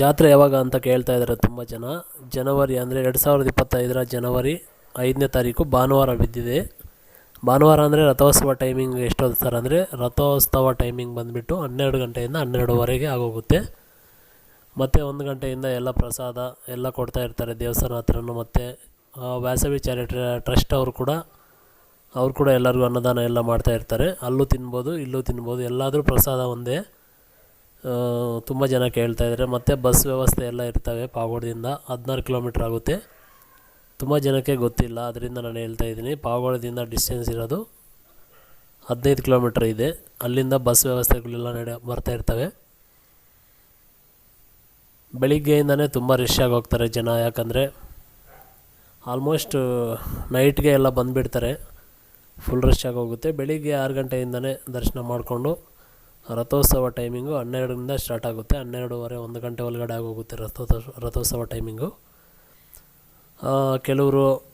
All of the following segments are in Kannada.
ಜಾತ್ರೆ ಯಾವಾಗ ಅಂತ ಕೇಳ್ತಾ ಇದ್ದಾರೆ ತುಂಬ ಜನ. ಜನವರಿ ಅಂದರೆ ಎರಡು ಸಾವಿರದ ಇಪ್ಪತ್ತೈದರ ಜನವರಿ ಐದನೇ ತಾರೀಕು ಭಾನುವಾರ ಬಿದ್ದಿದೆ. ಭಾನುವಾರ ಅಂದರೆ ರಥೋತ್ಸವ ಟೈಮಿಂಗ್ ಎಷ್ಟೊತ್ತು ಸರ್ ಅಂದರೆ ರಥೋತ್ಸವ ಟೈಮಿಂಗ್ ಬಂದುಬಿಟ್ಟು ಹನ್ನೆರಡು ಗಂಟೆಯಿಂದ ಹನ್ನೆರಡುವರೆಗೆ ಆಗೋಗುತ್ತೆ. ಮತ್ತು ಒಂದು ಗಂಟೆಯಿಂದ ಎಲ್ಲ ಪ್ರಸಾದ ಎಲ್ಲ ಕೊಡ್ತಾ ಇರ್ತಾರೆ ದೇವಸ್ಥಾನ ಹತ್ರನೂ ಮತ್ತು ವ್ಯಾಸವಿ ಚಾರಿಟಿ ಟ್ರಸ್ಟ್ ಅವರು ಕೂಡ ಅವರು ಕೂಡ ಎಲ್ಲರಿಗೂ ಅನ್ನದಾನ ಎಲ್ಲ ಮಾಡ್ತಾ ಇರ್ತಾರೆ. ಅಲ್ಲೂ ತಿನ್ಬೋದು, ಇಲ್ಲೂ ತಿನ್ಬೋದು, ಎಲ್ಲಾದರೂ ಪ್ರಸಾದ ಒಂದೇ. ತುಂಬ ಜನ ಕೇಳ್ತಾ ಇದ್ದಾರೆ. ಮತ್ತು ಬಸ್ ವ್ಯವಸ್ಥೆ ಎಲ್ಲ ಇರ್ತವೆ ಪಾವಗಡದಿಂದ. ಹದಿನಾರು ಕಿಲೋಮೀಟ್ರ್ ಆಗುತ್ತೆ. ತುಂಬ ಜನಕ್ಕೆ ಗೊತ್ತಿಲ್ಲ. ಅದರಿಂದ ನಾನು ಹೇಳ್ತಾ ಇದ್ದೀನಿ. ಪಾವಗಡದಿಂದ ಡಿಸ್ಟೆನ್ಸ್ ಇರೋದು ಹದಿನೈದು ಕಿಲೋಮೀಟ್ರ್ ಇದೆ. ಅಲ್ಲಿಂದ ಬಸ್ ವ್ಯವಸ್ಥೆಗಳೆಲ್ಲ ನಡೆ, ಬರ್ತಾ ಇರ್ತವೆ. ಬೆಳಿಗ್ಗೆಯಿಂದನೇ ತುಂಬ ರಶ್ ಆಗಿ ಹೋಗ್ತಾರೆ ಜನ. ಯಾಕಂದರೆ ಆಲ್ಮೋಸ್ಟ್ ನೈಟ್ಗೆ ಎಲ್ಲ ಬಂದುಬಿಡ್ತಾರೆ. ಫುಲ್ ರಶ್ ಆಗಿ ಹೋಗುತ್ತೆ. ಬೆಳಿಗ್ಗೆ ಆರು ಗಂಟೆಯಿಂದನೇ ದರ್ಶನ ಮಾಡಿಕೊಂಡು ರಥೋತ್ಸವ ಟೈಮಿಂಗು ಹನ್ನೆರಡರಿಂದ ಸ್ಟಾರ್ಟ್ ಆಗುತ್ತೆ. ಹನ್ನೆರಡುವರೆ, ಒಂದು ಗಂಟೆ ಒಳಗಡೆ ಆಗೋಗುತ್ತೆ ರಥೋತ್ಸವ ರಥೋತ್ಸವ ಟೈಮಿಂಗು ಕೆಲವರು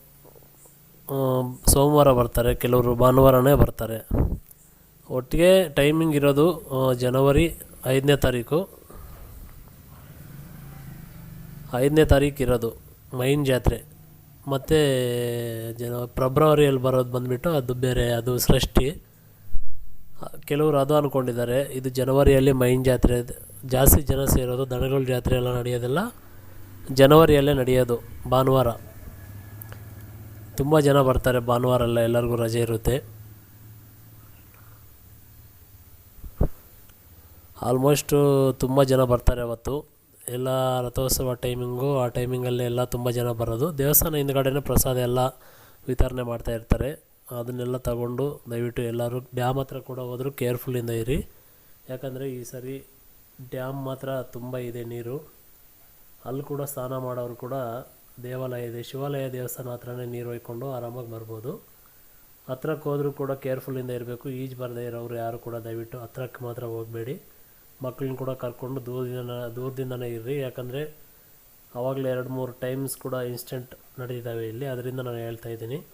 ಸೋಮವಾರ ಬರ್ತಾರೆ, ಕೆಲವರು ಭಾನುವಾರನೇ ಬರ್ತಾರೆ. ಒಟ್ಟಿಗೆ ಟೈಮಿಂಗ್ ಇರೋದು ಜನವರಿ ಐದನೇ ತಾರೀಕು. ಐದನೇ ತಾರೀಕು ಇರೋದು ಮೈನ್ ಜಾತ್ರೆ. ಮತ್ತು, ಜನ ಫೆಬ್ರವರಿಯಲ್ಲಿ ಬರೋದು ಬಂದುಬಿಟ್ಟು ಅದು ಬೇರೆ, ಅದು ಸೃಷ್ಟಿ. ಕೆಲವರು ಅದು ಅಂದ್ಕೊಂಡಿದ್ದಾರೆ ಇದು ಜನವರಿಯಲ್ಲಿ ಮೈನ್ ಜಾತ್ರೆ, ಜಾಸ್ತಿ ಜನ ಸೇರೋದು, ದನಗಳ ಜಾತ್ರೆ ಎಲ್ಲ ನಡೆಯೋದೆಲ್ಲ. ಜನವರಿಯಲ್ಲೇ ನಡೆಯೋದು, ಭಾನುವಾರ. ತುಂಬ ಜನ ಬರ್ತಾರೆ ಭಾನುವಾರ ಎಲ್ಲ ಎಲ್ಲರಿಗೂ ರಜೆ ಇರುತ್ತೆ. ಆಲ್ಮೋಸ್ಟು ತುಂಬ ಜನ ಬರ್ತಾರೆ ಅವತ್ತು. ಎಲ್ಲ ರಥೋತ್ಸವ ಟೈಮಿಂಗು, ಆ ಟೈಮಿಂಗಲ್ಲಿ ಎಲ್ಲ ತುಂಬ ಜನ ಬರೋದು. ದೇವಸ್ಥಾನ ಹಿಂದ್ಗಡೆನೇ ಪ್ರಸಾದ ಎಲ್ಲ ವಿತರಣೆ ಮಾಡ್ತಾ ಇರ್ತಾರೆ. ಅದನ್ನೆಲ್ಲ ತಗೊಂಡು ದಯವಿಟ್ಟು ಎಲ್ಲರೂ ಡ್ಯಾಮ್ ಹತ್ರ ಕೂಡ ಹೋದರೂ ಕೇರ್ಫುಲ್ಲಿಂದ ಇರಿ. ಯಾಕಂದರೆ ಈ ಸರಿ ಡ್ಯಾಮ್ ಮಾತ್ರ ತುಂಬ ಇದೆ ನೀರು. ಅಲ್ಲಿ ಕೂಡ ಸ್ನಾನ ಮಾಡೋರು ಕೂಡ ದೇವಾಲಯ ಇದೆ. ಶಿವಾಲಯ ದೇವಸ್ಥಾನ ಹತ್ರನೇ ನೀರು ಒಯ್ಕೊಂಡು ಆರಾಮಾಗಿ ಬರ್ಬೋದು. ಹತ್ರಕ್ಕೆ ಹೋದರೂ ಕೂಡ ಕೇರ್ಫುಲ್ಲಿಂದ ಇರಬೇಕು. ಈಜು ಬರದೇ ಇರೋರು ಯಾರು ಕೂಡ ದಯವಿಟ್ಟು ಹತ್ರಕ್ಕೆ ಮಾತ್ರ ಹೋಗಬೇಡಿ. ಮಕ್ಕಳನ್ನ ಕೂಡ ಕರ್ಕೊಂಡು ದೂರದಿಂದ, ದೂರದಿಂದನೇ ಇರ್ರಿ. ಯಾಕಂದರೆ ಆವಾಗಲೇ ಎರಡು ಮೂರು ಟೈಮ್ಸ್ ಕೂಡ ಇನ್ಸ್ಟೆಂಟ್ ನಡೀತಾವೆ ಇಲ್ಲಿ. ಅದರಿಂದ ನಾನು ಹೇಳ್ತಾ ಇದ್ದೀನಿ.